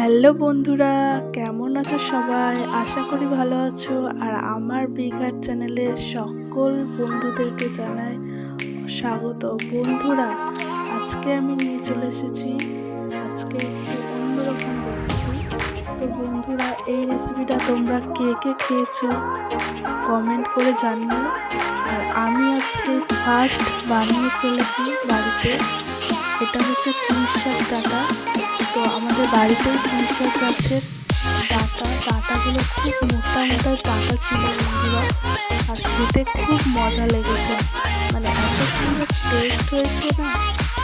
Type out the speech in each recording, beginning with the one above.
Hello বন্ধুরা, কেমন আছো সবাই? আশা করি ভালো আছো। আর আমার বিঘাট চ্যানেলের সকল বন্ধুদেরকে জানাই স্বাগত। বন্ধুরা, আজকে আমি নিয়ে চলে এসেছি আজকে অন্যরকম রেসিপি তো বন্ধুরা, এই রেসিপিটা তোমরা কে কে খেয়েছো কমেন্ট করে জানিও। আর আমি আজকে ফার্স্ট বানিয়ে ফেলেছি বাড়িতে। এটা হচ্ছে পুঁই শাক ডাটা। বাড়িতেই পুঁই শাক গাছের ডাটা ডাটাগুলো খুব মোটা মোটা পাতা ছিল আর খেতে খুব মজা লেগেছে। মানে এত সুন্দর টেস্ট হয়েছে না,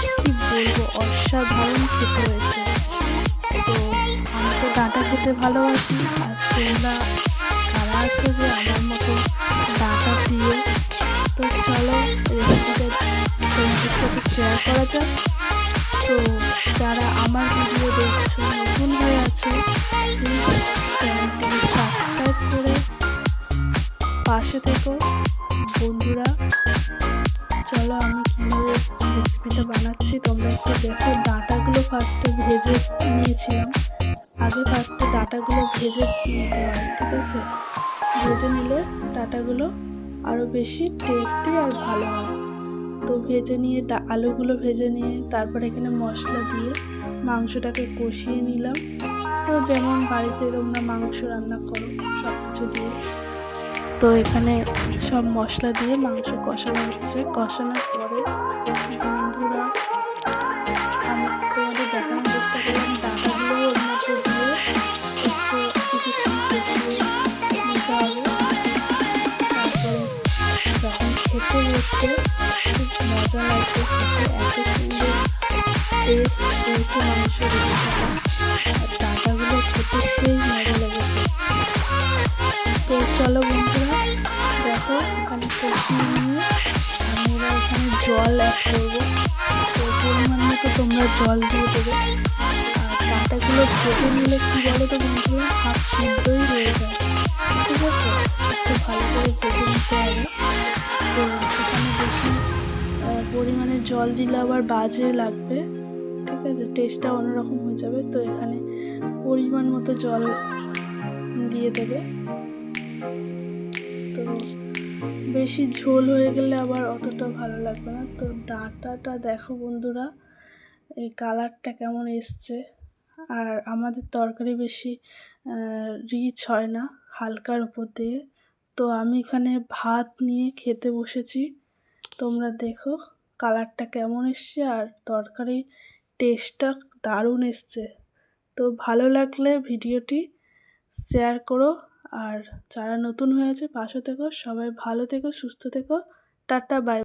কি বলব, অসাধারণ খেতে হয়েছে। তো আমি তো ডাঁটা খেতে ভালোবাসি, আর তোমরা কারা আছো যে আমার মতো ডাঁটা প্রিয়, তো চলো রেসিপিটা তোমাদের সাথে শেয়ার করা যাক। তো যারা আমার ভিডিও দেখছ, নতুন হয়ে আছো চ্যানেলটিকে সাবস্ক্রাইব করে পাশে থেকো। বন্ধুরা, চলো আমি কীভাবে রেসিপিটা বানাচ্ছি, তোমরা একটু দেখো। ডাঁটাগুলো ফার্স্টে ভেজে নিয়েছিলাম। আগে ফার্স্টে ডাঁটাগুলো ভেজে নিতে হয় ঠিক আছে? ভেজে নিলে ডাঁটাগুলো আরও বেশি টেস্টি আর ভালো হয় তো ভেজে নিয়ে আলুগুলো ভেজে নিয়ে, তারপর এখানে মশলা দিয়ে মাংসটাকে কষিয়ে নিলাম। তো যেমন বাড়িতে তোমরা মাংস রান্না করো সব কিছু দিয়ে। তো এখানে সব মশলা দিয়ে মাংস কষানো হচ্ছে। কষানোর পরে খেতে বসবে খুব মজা লাগবে খেতে এত সুন্দর টেস্ট হয়েছে মাংস রেসিপিটা ডাটাগুলো খেতে সেই মজা লেগেছে তো চলো বন্ধুরা দেখো এখানে কষিয়ে নিয়ে আমি এবার এখানে জল অ্যাড করব তো পরিমাণ মতো তোমরা জল দিয়ে দেবে আর ডাটাগুলো ভেজে নিলে কী বলো তো বন্ধুরা হাফ সিদ্ধই হয়ে যায় ঠিক আছে একটু ভালো করে ভেজে নিতে হবে তো এখানে বেশি পরিমাণে জল দিলে আবার বাজে লাগবে। ঠিক আছে টেস্টটা অন্যরকম হয়ে যাবে। তো এখানে পরিমাণ মতো জল দিয়ে দেবে। তো বেশি ঝোল হয়ে গেলে আবার অতটা ভালো লাগবে না। তো ডাঁটাটা দেখো বন্ধুরা, এই কালারটা কেমন এসছে। আর আমাদের তরকারি বেশি রিচ হয় না, হালকার উপর দিয়ে। তো আমি এখানে ভাত নিয়ে খেতে বসেছি। তোমরা দেখো, কালারটা কেমন এসছে আর তরকারি টেস্টটা দারুণ এসছে। তো ভালো লাগলে ভিডিওটি শেয়ার করো আর যারা নতুন হয়েছে পাশে থেকো, সবাই ভালো থেকো, সুস্থ থেকো, টাটা, বাই।